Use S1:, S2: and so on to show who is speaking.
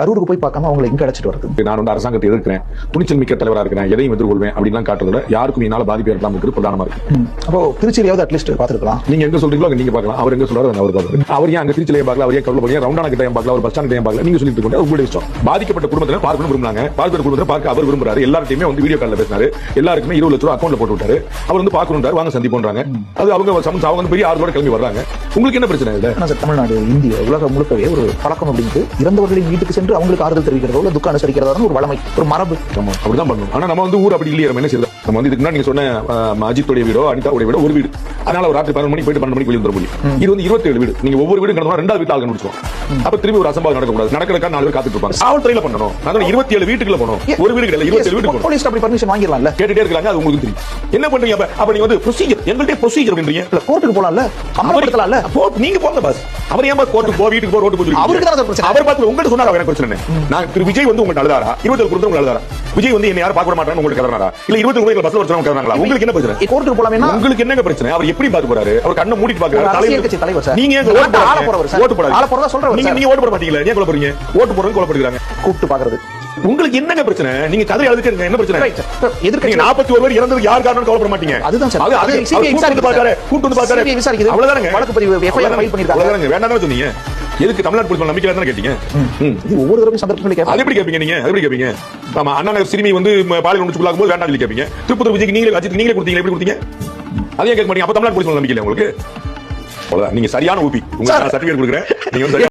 S1: கரூருக்கு போய் பார்க்காம அவங்களை எங்க அழைச்சிட்டு வருது
S2: நான் வந்து அரசாங்கத்தை எதிர்க்கிறேன். துணிச்சல் மிக்க தலைவரா இருக்கிறேன். எதையும் எதிர்கொள்வேன் அப்படின்லாம் காட்டுறதுல யாருக்கும் என்னால பாதிப்பு ஏற்படாம இருக்கிறது இருக்கு.
S1: அப்போ திருச்சியிலாவது அட்லீஸ்ட் பார்த்துருக்கலாம்.
S2: நீங்க எங்க சொல்றீங்களோ நீங்க பார்க்கலாம். அவர் எங்க சொல்றாரு அவர் பார்க்கணும் அவர் ஏன் அங்க திருச்சிலையும் பார்க்கல? அவர் ஏன் கவலை பண்ணி ரவுண்டான கிட்ட ஏன் பார்க்கல. அவர் பஸ் ஸ்டாண்ட் ஏன் பார்க்கல. நீங்க சொல்லிட்டு கொண்டு உங்களுடைய இஷ்டம். பாதிக்கப்பட்ட குடும்பத்தினர் பார்க்கணும் விரும்புறாங்க. பாதிக்கப்பட்ட குடும்பத்தில் பார்க்க அவர் விரும்புறாரு. எல்லார்ட்டையுமே வந்து வீடியோ கால்ல பேசினாரு. எல்லாருக்குமே இருபது லட்ச ரூபா அக்கௌண்ட்ல போட்டு விட்டாரு. அவர் வந்து பார்க்கணும்ன்றாரு. வாங்க சந்திப்போன்றாங்க அது அவங்க சம- அவங்க பெரிய ஆர்வலோட கிளம்பி வர்றாங்க. உங்களுக்கு என்ன பிரச்சனை இல்ல
S1: தமிழ்நாடு இந்திய உலகம் முழுக்கவே ஒரு பழக்கம் அப்படின்ட்டு இறந்தவர்களின் வீட்டுக்கு சென்று என்று அவங்களுக்கு ஆறுதல் தெரிவிக்கிறதோ இல்ல துக்கம் அனுசரிக்கிறதோ ஒரு வளமை ஒரு மரபு.
S2: அப்படிதான் பண்ணணும் ஆனா நம்ம வந்து ஊர் அப்படி இல்லையா என்ன செய்யலாம் நம்ம வந்து இதுக்கு முன்னாடி நீங்க சொன்ன அஜித்துடைய வீடோ அனிதாவுடைய வீடோ ஒரு வீடு. அதனால ஒரு ராத்திரி பன்னெண்டு மணி போயிட்டு பன்னெண்டு மணிக்கு வெளியே வந்துட முடியும். இது வந்து இருபத்தி ஏழு வீடு. நீங்க ஒவ்வொரு வீடு கடந்தா ரெண்டாவது வீட்டு ஆள் கண்டுபிடிச்சோம் அப்ப திரும்பி ஒரு அசம்பாவம் நடக்கக்கூடாது. நடக்கிறக்கா நாலு பேர் காத்துட்டு இருப்பாங்க. காவல்துறையில பண்ணணும். நான் இருபத்தி ஏழு வீட்டுக்குள்ள போனோம் ஒரு வீடு கிடையாது இருபத்தி ஏழு வீட்டுக்கு
S1: போலீஸ் அப்படி பர்மிஷன் வாங்கிடலாம்ல?
S2: கேட்டுட்டே இருக்காங்க அது உங்களுக்கு தெரியும். என்ன பண்றீங்க அப்ப? அப்ப நீங்க வந்து ப்ரொசீஜர் எங்கள்கிட்ட ப்ரொசீஜர்
S1: இல்ல கோர்ட்டுக்கு போலாம்ல? அமரப்படுத்தலாம்ல
S2: போ நீங்க போங்க பாஸ் அவர் ஏன் கோர்ட்டுக்கு போ வீட்டுக்கு போ ரோட்டு போய்
S1: அவருக்கு தானே பிரச்சனை.
S2: அவர் பார்த்து உங்கள்ட்ட சொன்னாரா எனக்கு பிரச்சனை? நான் திரு விஜய் வந்து உங்கள்ட்ட அழுதாரா? இருபத்தி ஏழு கொடுத்து அழுதாரா? விஜய் வந்து என்ன யாரும் பார்க்க மாட்டாங்க உங்களுக்கு கதறாரா இல்ல இருபத்தி ஏழு பஸ்ல கதறாங்களா உங்களுக்கு என்ன பிரச்சனை?
S1: கோர்ட்டுக்கு போலாமேனா?
S2: உங்களுக்கு என்னங்க பிரச்சனை? அவர் எப்படி பார்த்து போறாரு? அவர் கண்ணை மூடிட்டு
S1: ஒரு
S2: பாக்குறாரு
S1: கட்சி தலைவர் சார்.
S2: நீங்க ஓட்டு
S1: ஆள போறவர்.
S2: ஓட்டு போடாதீங்க.
S1: ஆள போறதா சொல்றவர்
S2: நீங்க. நீங்க ஓட்டு போட மாட்டீங்களா? ஏன் கொலை போறீங்க ஓட்டு போறவங்க கொலை படுறாங்க
S1: கூப்பிட்டு பாக்குறது
S2: உங்களுக்கு என்னங்க பிரச்சனை? நீங்க கதை எழுதிட்டு என்ன பிரச்சனை.
S1: எதிர்க்கட்சி-
S2: நீங்க 41 பேர் இறந்தது யார் காரணம் கவலைப்பட மாட்டீங்க.
S1: அதுதான் சார்.
S2: அது கூட்டு வந்து பார்த்தாரு கூட்டு வந்து
S1: விசாரிக்குது.
S2: அவ்வளவுதானங்க.
S1: வழக்கு பதிவு, FIR file பண்ணிருக்காங்க.
S2: வேண்டாம் சொன்னீங்க. எதுக்கு தமிழ்நாடு போலீஸ் நம்பிக்கை தானே கேட்டீங்க?
S1: ஒவ்வொரு தடவையும் சந்தர்ப்பங்களை
S2: அது
S1: கேட்பாங்க
S2: எப்படி கேப்பீங்க நீங்க? அது எப்படி கேப்பீங்க ஆமா அண்ணா நகர் சிறுமி வந்து பாலியல் உணர்ச்சிக்குள்ளாகும் போது வேண்டாம் சொல்லி கேப்பீங்க திருப்பத்தூர் விஜய்க்கு நீங்களே அஜித் நீங்களே கொடுத்தீங்க எப்படி கொடுத்தீங்க? அதையும் கேட்க மாட்டீங்க. அப்ப தமிழ்நாடு போலீஸ் நம்பிக்கை இல்லை உங்களுக்கு? அவ்வளவுதான். நீங்க சரியான ஊபி. உங்களுக்கு சர்டிபிகேட் கொடுக்குறேன். நீங்க